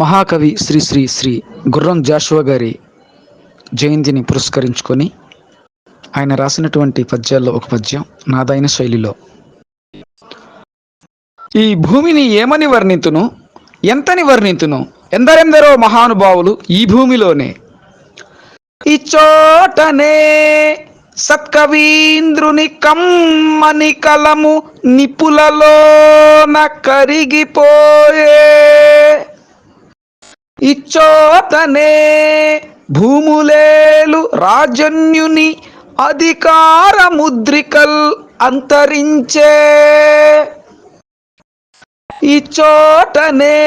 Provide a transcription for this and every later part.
మహాకవి శ్రీ శ్రీ శ్రీ గుర్రం జాషువా గారి జయంతిని పురస్కరించుకొని ఆయన రాసినటువంటి పద్యాల్లో ఒక పద్యం నాదైన శైలిలో. ఈ భూమిని ఏమని వర్ణితును? ఎంతని వర్ణితును? ఎందరెందరో మహానుభావులు ఈ భూమిలోనే. ఈ చోటనే సత్కవీంద్రుని కమ్మని కలము నిపులలోన కరిగిపోయే ఇచ్చోతనే భూములేలు రాజన్యుని అధికార ముద్రికల్ అంతరించే. ఈ చోటనే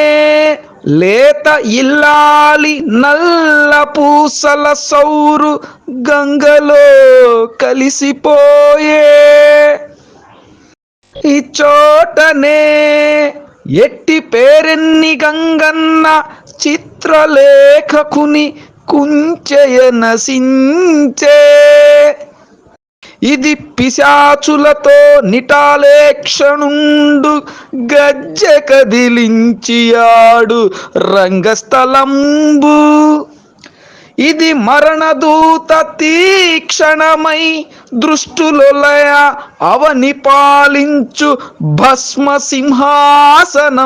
లేత ఇల్లాలి నల్ల పూసల సౌరు గంగలో కలిసిపోయే. ఈ చోటనే ఎట్టి పేరెన్ని గంగన్న చిత్రలేఖకుని కుంచెయ నశించే. ఇది పిశాచులతో నిటాలేక్షణుండు గజ్జె కదిలించియాడు రంగస్థలంబు. ఇది మరణదూత తీక్షణమై దృష్టులొలయ అవని పాలించు భస్మ సింహాసనంబు.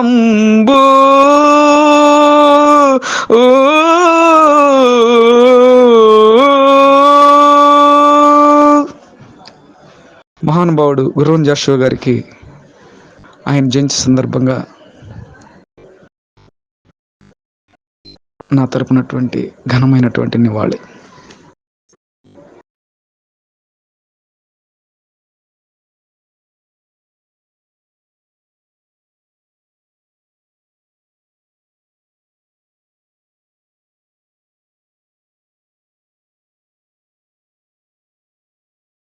మహానుభావుడు గురువన్ జాషువా గారికి ఆయన జయంతి సందర్భంగా నా తరపునటువంటి ఘనమైనటువంటి నివాళి.